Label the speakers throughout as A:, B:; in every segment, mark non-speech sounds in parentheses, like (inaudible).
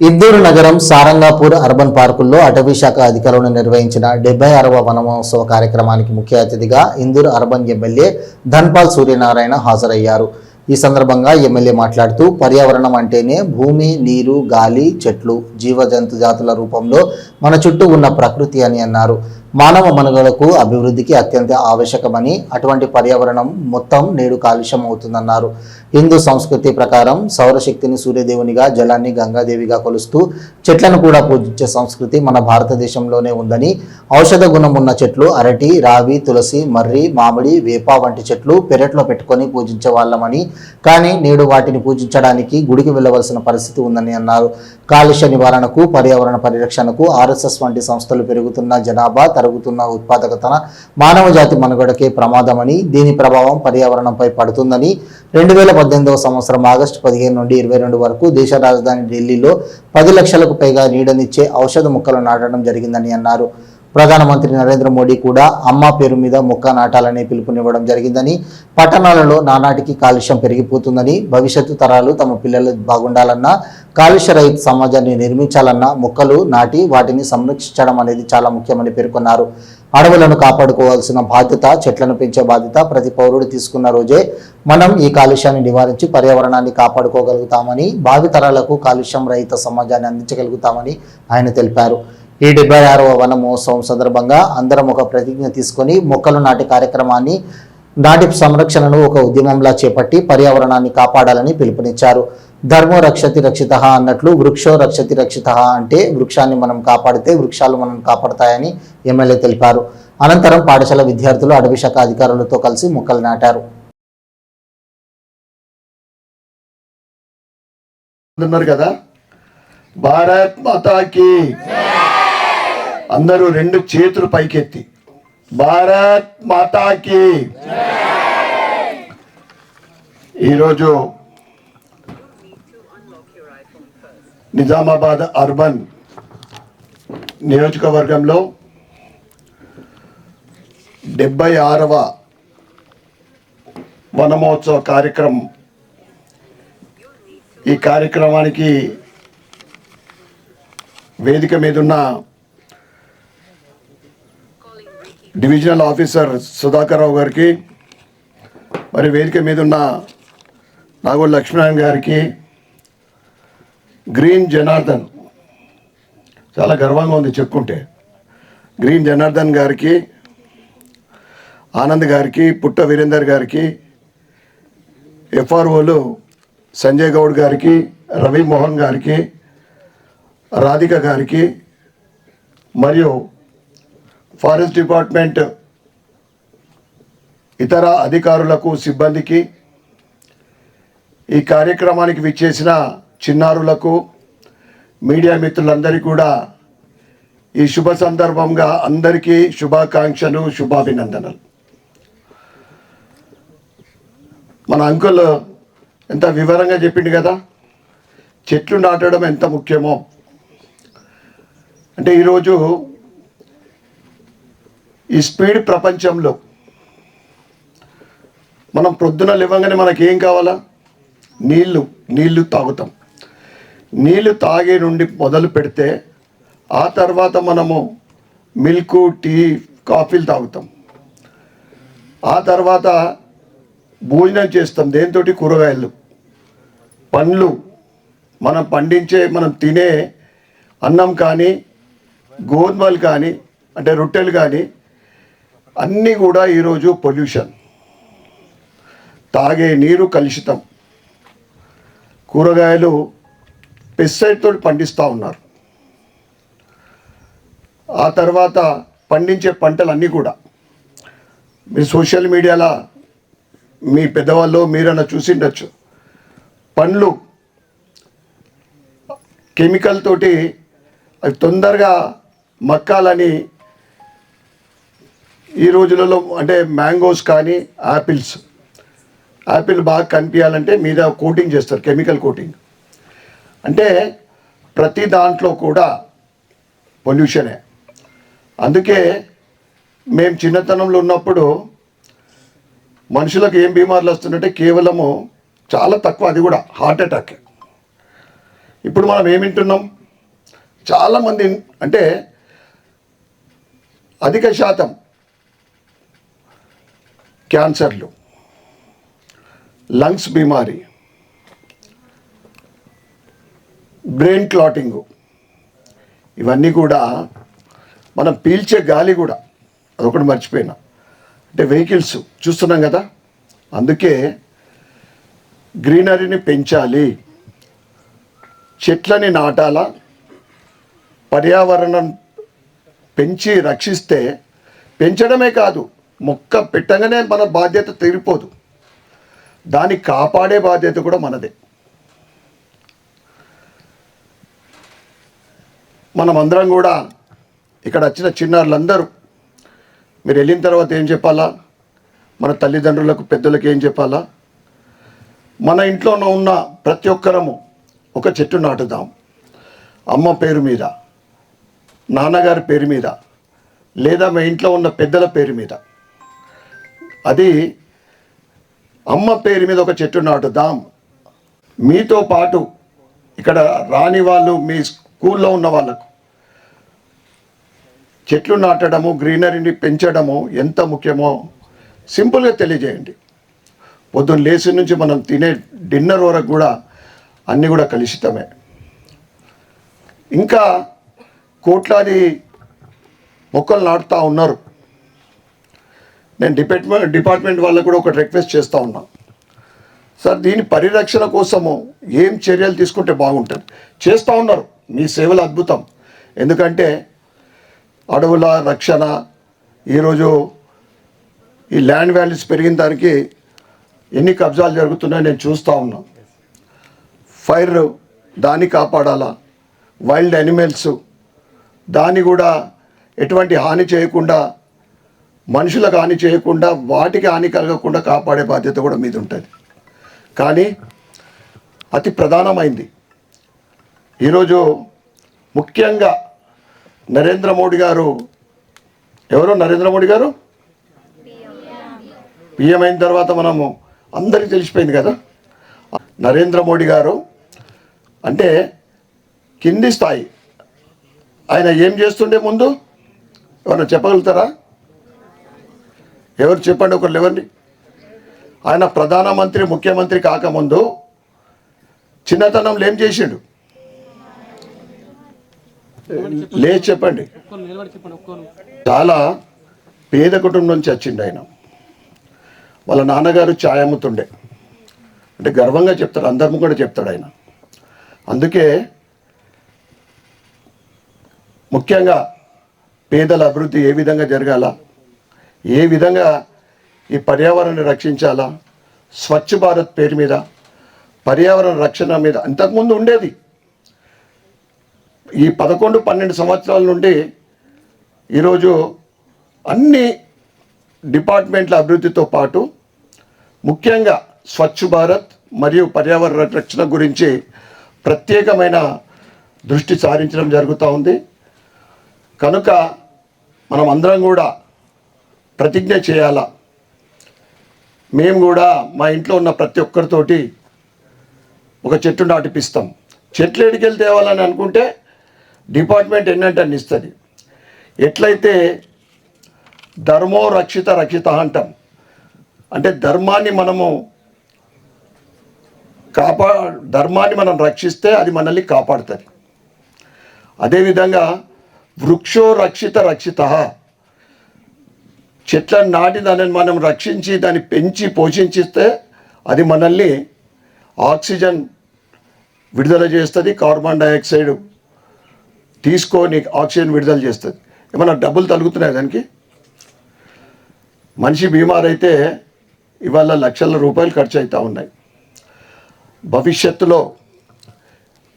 A: ఇద్దూరు నగరం సారంగాపూర్ అర్బన్ పార్కుల్లో అటవీ శాఖ అధికారులను నిర్వహించిన డెబ్బై ఆరవ వనమహోత్సవ కార్యక్రమానికి ముఖ్య అతిథిగా ఇందూరు అర్బన్ ఎమ్మెల్యే ధన్పాల్ సూర్యనారాయణ హాజరయ్యారు. ఈ సందర్భంగా ఎమ్మెల్యే మాట్లాడుతూ పర్యావరణం అంటేనే భూమి నీరు గాలి చెట్లు జీవ జంతు జాతుల రూపంలో మన చుట్టూ ఉన్న ప్రకృతి అని అన్నారు. మానవ మనుగడకు అభివృద్ధికి అత్యంత ఆవశ్యకమని అటువంటి పర్యావరణం మొత్తం నేడు కాలుష్యం అవుతుందన్నారు హిందూ సంస్కృతి ప్రకారం సౌరశక్తిని సూర్యదేవునిగా జలాన్ని గంగాదేవిగా కొలుస్తూ చెట్లను కూడా పూజించే సంస్కృతి మన భారతదేశంలోనే ఉందని ఔషధ గుణం ఉన్న చెట్లు అరటి రావి తులసి మర్రి మామిడి వేప వంటి చెట్లు పెరట్లో పెట్టుకొని పూజించే వాళ్ళమని కానీ నేడు వాటిని పూజించడానికి గుడికి వెళ్ళవలసిన పరిస్థితి ఉందని అన్నారు. కాలుష్య నివారణకు పర్యావరణ పరిరక్షణకు ఆర్ఎస్ఎస్ వంటి సంస్థలు పెరుగుతున్న జనాభా జరుగుతున్న ఉత్పాదకతన మానవ జాతి మనుగడకే ప్రమాదమని దీని ప్రభావం పర్యావరణంపై పడుతుందని రెండు వేల పద్దెనిమిదవ సంవత్సరం ఆగస్టు పదిహేను నుండి ఇరవై రెండు వరకు దేశ రాజధాని ఢిల్లీలో పది లక్షలకు పైగా నీడనిచ్చే ఔషధ మొక్కలు నాటడం జరిగిందని అన్నారు. ప్రధానమంత్రి నరేంద్ర మోడీ కూడా అమ్మ పేరు మీద మొక్క నాటాలనే పిలుపునివ్వడం జరిగిందని పట్టణాలలో నానాటికి కాలుష్యం పెరిగిపోతుందని భవిష్యత్తు తరాలు తమ పిల్లలు బాగుండాలన్నా కాలుష్య రహిత సమాజాన్ని నిర్మించాలన్నా మొక్కలు నాటి వాటిని సంరక్షించడం అనేది చాలా ముఖ్యమని పేర్కొన్నారు. అడవులను కాపాడుకోవాల్సిన బాధ్యత చెట్లను పెంచే బాధ్యత ప్రతి పౌరుడు తీసుకున్న రోజే మనం ఈ కాలుష్యాన్ని నివారించి పర్యావరణాన్ని కాపాడుకోగలుగుతామని భావి తరాలకు కాలుష్యం రహిత సమాజాన్ని అందించగలుగుతామని ఆయన తెలిపారు. ఈ డెబ్బై ఆరవ వన మహోత్సవం సందర్భంగా అందరం ఒక ప్రతిజ్ఞ తీసుకొని మొక్కలు నాటి కార్యక్రమాన్ని నాటి సంరక్షణను ఒక ఉద్యమంలా చేపట్టి పర్యావరణాన్ని కాపాడాలని పిలుపునిచ్చారు. ధర్మో రక్షతి రక్షిత అన్నట్లు వృక్షో రక్షతి రక్షిత అంటే వృక్షాన్ని మనం కాపాడితే వృక్షాలు మనం కాపాడతాయని ఎమ్మెల్యే తెలిపారు. అనంతరం పాఠశాల విద్యార్థులు అడవి శాఖ అధికారులతో కలిసి మొక్కలు నాటారు.
B: ఉన్నారు కదా? భారత్ మాతాకి! అందరూ రెండు చేతులు పైకెత్తి. భారత్ మాతాకి. ఈరోజు నిజామాబాద్ అర్బన్ నియోజకవర్గంలో డెబ్బై ఆరవ వనమహోత్సవ కార్యక్రమం. ఈ కార్యక్రమానికి వేదిక మీదున్న ఉన్న డివిజనల్ ఆఫీసర్ సుధాకర్రావు గారికి మరి వేదిక మీద ఉన్న నాగోల్ లక్ష్మీనారాయణ గారికి గ్రీన్ జనార్దన్. చాలా గర్వంగా ఉంది చెప్పుకుంటే. గ్రీన్ జనార్దన్ గారికి ఆనంద్ గారికి పుట్ట వీరేందర్ గారికి ఎఫ్ఆర్ఓలు సంజయ్ గౌడ్ గారికి రవి మోహన్ గారికి రాధిక గారికి మరియు ఫారెస్ట్ డిపార్ట్మెంట్ ఇతర అధికారులకు సిబ్బందికి ఈ కార్యక్రమానికి విచ్చేసిన చిన్నారులకు మీడియా మిత్రులందరికీ కూడా ఈ శుభ సందర్భంగా అందరికీ శుభాకాంక్షలు శుభాభినందనలు. మన అంకుల్ ఎంత వివరంగా చెప్పిండు కదా? చెట్లు నాటడం ఎంత ముఖ్యమో? అంటే ఈరోజు ఈ స్పీడ్ ప్రపంచంలో మనం ప్రొద్దున లేవగానే మనకి ఏం కావాలా? నీళ్ళు నీళ్ళు తాగుతాం. నీళ్ళు తాగే నుండి మొదలు పెడితే ఆ తర్వాత మనము మిల్క్ టీ కాఫీలు తాగుతాం. ఆ తర్వాత భోజనం చేస్తాం. దేంతో కూరగాయలు. పండ్లు. మనం పండించే మనం తినే అన్నం కానీ గోధుమలు కానీ అంటే రొట్టెలు కానీ అన్నీ కూడా ఈరోజు పొల్యూషన్. తాగే నీరు కలుషితం. కూరగాయలు పెస్టిసైడ్తో పండిస్తూ ఉన్నారు. ఆ తర్వాత పండించే పంటలన్నీ కూడా. మీరు సోషల్ మీడియాలో మీ పెద్దవాళ్ళు మీరన్నా చూసిండొచ్చు పండ్లు కెమికల్ తోటి అవి తొందరగా మక్కాలని ఈ రోజులలో అంటే మ్యాంగోస్ కానీ యాపిల్స్ యాపిల్ బాగా కనిపించాలంటే మీద కోటింగ్ చేస్తారు కెమికల్ కోటింగ్. అంటే ప్రతి దాంట్లో కూడా పొల్యూషనే. అందుకే మేము చిన్నతనంలో ఉన్నప్పుడు మనుషులకు ఏం బీమార్లు వస్తుందంటే కేవలము చాలా తక్కువ అది కూడా హార్ట్ అటాక్. ఇప్పుడు మనం ఏమి వింటున్నాం? చాలామంది అంటే అధిక శాతం క్యాన్సర్లు లంగ్స్ బీమారీ బ్రెయిన్ క్లాటింగు ఇవన్నీ కూడా మనం పీల్చే గాలి కూడా అదొకటి మర్చిపోయినా. అంటే వెహికల్స్ చూస్తున్నాం కదా అందుకే గ్రీనరీని పెంచాలి చెట్లని నాటాలా పర్యావరణం పెంచి రక్షిస్తే పెంచడమే కాదు మొక్క పెట్టగానే మన బాధ్యత తీరిపోదు. దాన్ని కాపాడే బాధ్యత కూడా మనదే. మనం అందరం కూడా ఇక్కడ వచ్చిన చిన్నారులందరూ మీరు వెళ్ళిన తర్వాత ఏం చెప్పాలా? మన తల్లిదండ్రులకు పెద్దలకు ఏం చెప్పాలా? మన ఇంట్లో ఉన్న ప్రతి ఒక్కరము ఒక చెట్టు నాటుదాం. అమ్మ పేరు మీద నాన్నగారి పేరు మీద లేదా మా ఇంట్లో ఉన్న పెద్దల పేరు మీద. అది అమ్మ పేరు మీద ఒక చెట్టు నాటుదాం మీతో పాటు ఇక్కడ రాని వాళ్ళు మీ స్కూల్లో ఉన్న వాళ్ళకు. చెట్లు నాటడము గ్రీనరీని పెంచడము ఎంత ముఖ్యమో సింపుల్గా తెలియజేయండి. పొద్దున్న లేచి నుంచి మనం తినే డిన్నర్ వరకు కూడా అన్నీ కూడా కలుషితమే. ఇంకా కోట్లాది మొక్కలు నాటుతూ ఉన్నారు. నేను డిపార్ట్మెంట్ డిపార్ట్మెంట్ వాళ్ళకు కూడా ఒకటి రిక్వెస్ట్ చేస్తూ ఉన్నా. సార్ దీని పరిరక్షణ కోసము ఏం చర్యలు తీసుకుంటే బాగుంటుంది? చేస్తూ ఉన్నారు. మీ సేవలు అద్భుతం. ఎందుకంటే అడవుల రక్షణ ఈరోజు ఈ ల్యాండ్ వాల్యూస్ పెరిగిన దానికి ఎన్ని కబ్జాలు జరుగుతున్నాయో నేను చూస్తూ ఉన్నాను ఫైర్ దాన్ని కాపాడాలా? వైల్డ్ యానిమల్స్ దాన్ని కూడా ఎటువంటి హాని చేయకుండా మనుషులకు హాని చేయకుండా వాటికి హాని కలగకుండా కాపాడే బాధ్యత కూడా మీద ఉంటుంది. కానీ అతి ప్రధానమైంది. ఈరోజు ముఖ్యంగా నరేంద్ర మోడీ గారు ఎవరు నరేంద్ర మోడీ గారు? పిఎం అయిన తర్వాత మనము అందరికీ తెలిసిపోయింది కదా. నరేంద్ర మోడీ గారు అంటే కింది స్థాయి. ఆయన ఏం చేస్తుండే ముందు? ఎవరైనా చెప్పగలుగుతారా? ఎవరు చెప్పండి ఒకరు ఎవరిని? ఆయన ప్రధానమంత్రి ముఖ్యమంత్రి కాకముందు చిన్నతనంలో ఏం చేసిండు? లేదు చెప్పండి. చాలా పేద కుటుంబం నుంచి వచ్చిండు ఆయన. వాళ్ళ నాన్నగారు ఛాయ్ అమ్ముతుండే అంటే గర్వంగా చెప్తాడు అందరం కూడా చెప్తాడు ఆయన. అందుకే ముఖ్యంగా పేదల అభివృద్ధి ఏ విధంగా జరగాల? ఏ విధంగా ఈ పర్యావరణాన్ని రక్షించాలా? స్వచ్ఛ భారత్ పేరు మీద పర్యావరణ రక్షణ మీద అంతకుముందు ఉండేది. ఈ పదకొండు పన్నెండు సంవత్సరాల నుండి ఈరోజు అన్ని డిపార్ట్మెంట్ల అభివృద్ధితో పాటు ముఖ్యంగా స్వచ్ఛ భారత్ మరియు పర్యావరణ రక్షణ గురించి ప్రత్యేకమైన దృష్టి సారించడం జరుగుతూ ఉంది. కనుక మనం అందరం కూడా ప్రతిజ్ఞ చేయాలా? మేము కూడా మా ఇంట్లో ఉన్న ప్రతి ఒక్కరితోటి ఒక చెట్టు నాటిపిస్తాం. చెట్లు ఎడికెళ్ళి తేవాలని అనుకుంటే డిపార్ట్మెంట్ ఎన్నంటే ఇస్తుంది. ఎట్లయితే ధర్మో రక్షిత రక్షిత అంటాం. అంటే ధర్మాన్ని మనము కాపా ధర్మాన్ని మనం రక్షిస్తే అది మనల్ని కాపాడుతుంది. అదేవిధంగా వృక్షో రక్షిత రక్షిత చెట్లను నాటి దానిని మనం రక్షించి దాన్ని పెంచి పోషించిస్తే అది మనల్ని ఆక్సిజన్ విడుదల చేస్తుంది కార్బన్ డైఆక్సైడ్ తీసుకొని ఆక్సిజన్ విడుదల చేస్తుంది. ఏమన్నా డబ్బులు తలుగుతున్నాయి దానికి? మనిషి బీమార్ అయితే ఇవాళ లక్షల రూపాయలు ఖర్చు అవుతూ ఉన్నాయి. భవిష్యత్తులో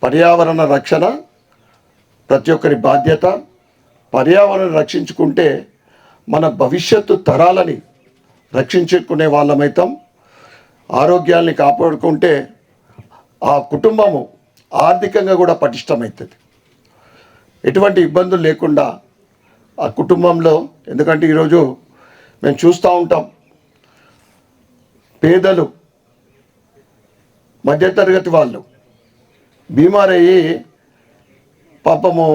B: పర్యావరణ రక్షణ ప్రతి ఒక్కరి బాధ్యత. పర్యావరణం రక్షించుకుంటే మన భవిష్యత్తు తరాలని రక్షించుకునే వాళ్ళమైతాం. ఆరోగ్యాన్ని కాపాడుకుంటే ఆ కుటుంబము ఆర్థికంగా కూడా పటిష్టమవుతుంది ఎటువంటి ఇబ్బందులు లేకుండా ఆ కుటుంబంలో ఎందుకంటే ఈరోజు మేము చూస్తూ ఉంటాం పేదలు మధ్యతరగతి వాళ్ళు బీమారయ్యి పాపము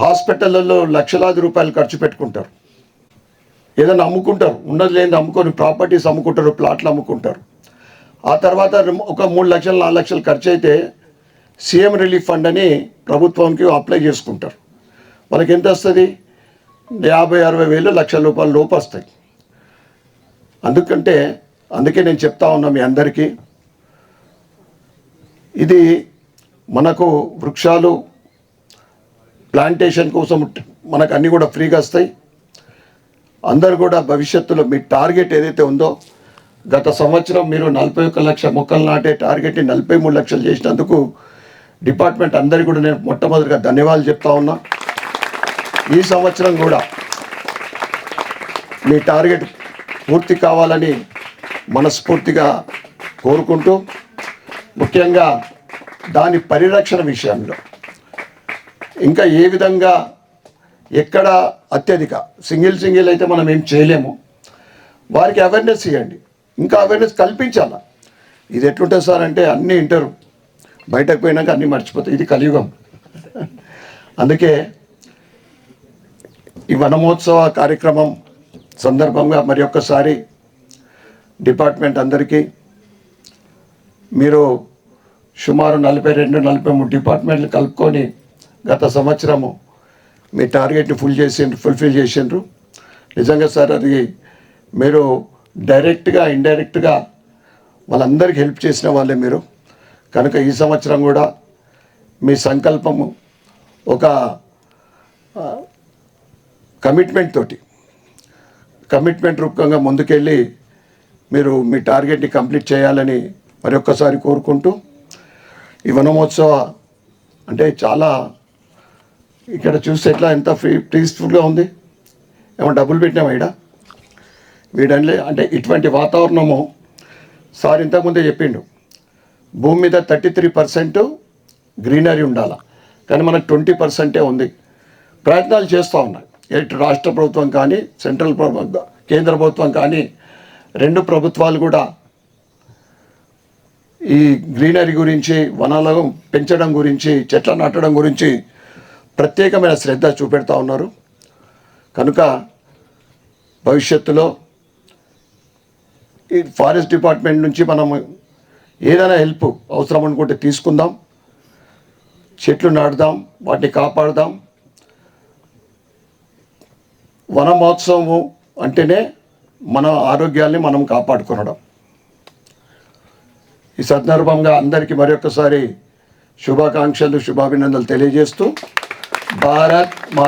B: హాస్పిటళ్ళల్లో లక్షలాది రూపాయలు ఖర్చు పెట్టుకుంటారు. ఏదైనా అమ్ముకుంటారు. ఉన్నది లేని అమ్ముకొని ప్రాపర్టీస్ అమ్ముకుంటారు ప్లాట్లు అమ్ముకుంటారు. ఆ తర్వాత ఒక మూడు లక్షలు నాలుగు లక్షలు ఖర్చు అయితే సీఎం రిలీఫ్ ఫండ్ అని ప్రభుత్వానికి అప్లై చేసుకుంటారు. వాళ్ళకి ఎంత వస్తుంది? యాభై అరవై వేలు లక్షల రూపాయల లోపు వస్తాయి. అందుకంటే అందుకే నేను చెప్తా ఉన్నా మీ అందరికీ. ఇది మనకు వృక్షాలు ప్లాంటేషన్ కోసం మనకు అన్నీ కూడా ఫ్రీగా వస్తాయి. అందరు కూడా భవిష్యత్తులో మీ టార్గెట్ ఏదైతే ఉందో గత సంవత్సరం మీరు నలభై ఒక్క లక్ష మొక్కలు నాటే టార్గెట్ని నలభై మూడు లక్షలు చేసినందుకు డిపార్ట్మెంట్ అందరికీ కూడా నేను మొట్టమొదటిగా ధన్యవాదాలు చెప్తా ఉన్నా. ఈ సంవత్సరం కూడా మీ టార్గెట్ పూర్తి కావాలని మనస్ఫూర్తిగా కోరుకుంటూ ముఖ్యంగా దాని పరిరక్షణ విషయంలో. ఇంకా ఏ విధంగా ఎక్కడ అత్యధిక సింగిల్ సింగిల్ అయితే మనం ఏం చేయలేము. వారికి అవేర్నెస్ ఇవ్వండి. ఇంకా అవేర్నెస్ కల్పించాలా? ఇది ఎట్లుంటుంది సార్ అంటే అన్నీ వింటారు. బయటకు పోయినాక అన్నీ మర్చిపోతాయి. ఇది కలియుగం. (laughs) అందుకే ఈ వనమహోత్సవ కార్యక్రమం సందర్భంగా మరి ఒక్కసారి డిపార్ట్మెంట్ అందరికీ మీరు సుమారు నలభై రెండు నలభై మూడు డిపార్ట్మెంట్లు కలుపుకొని గత సంవత్సరము మీ టార్గెట్ని ఫుల్ చేసిండ్రు ఫుల్ఫిల్ చేసిండ్రు. నిజంగా సార్ అది మీరు డైరెక్ట్గా ఇండైరెక్ట్గా వాళ్ళందరికీ హెల్ప్ చేసిన వాళ్ళే మీరు. కనుక ఈ సంవత్సరం కూడా మీ సంకల్పము ఒక కమిట్మెంట్ తోటి కమిట్మెంట్ రూపంగా ముందుకెళ్ళి మీరు మీ టార్గెట్ని కంప్లీట్ చేయాలని మరొక్కసారి కోరుకుంటూ ఈ వనమోత్సవ అంటే చాలా ఇక్కడ చూస్తే ఎట్లా ఎంత ఫ్రీ పీస్ఫుల్గా ఉంది. ఏమో డబ్బులు పెట్టినామా ఇక్కడ వీడని అంటే ఇటువంటి వాతావరణము సార్ ఇంతకుముందే చెప్పిండు. భూమి మీద థర్టీ త్రీ పర్సెంట్ గ్రీనరీ ఉండాల. కానీ మనకు ట్వంటీ పర్సెంటే ఉంది. ప్రయత్నాలు చేస్తూ ఉన్నాయి ఎటు రాష్ట్ర ప్రభుత్వం కానీ సెంట్రల్ ప్రభుత్వం కేంద్ర ప్రభుత్వం కానీ రెండు ప్రభుత్వాలు కూడా ఈ గ్రీనరీ గురించి వనాలను పెంచడం గురించి చెట్ల నాటడం గురించి ప్రత్యేకమైన శ్రద్ధ చూపెడతా ఉన్నారు. కనుక భవిష్యత్తులో ఈ ఫారెస్ట్ డిపార్ట్మెంట్ నుంచి మనం ఏదైనా హెల్ప్ అవసరం అనుకుంటే తీసుకుందాం. చెట్లు నాటుదాం వాటిని కాపాడుదాం. వన మహోత్సవము అంటేనే మన ఆరోగ్యాన్ని మనం కాపాడుకొనడం. ఈ సందర్భంగా అందరికీ మరొకసారి శుభాకాంక్షలు శుభాభినందనలు తెలియజేస్తూ భారత్ మా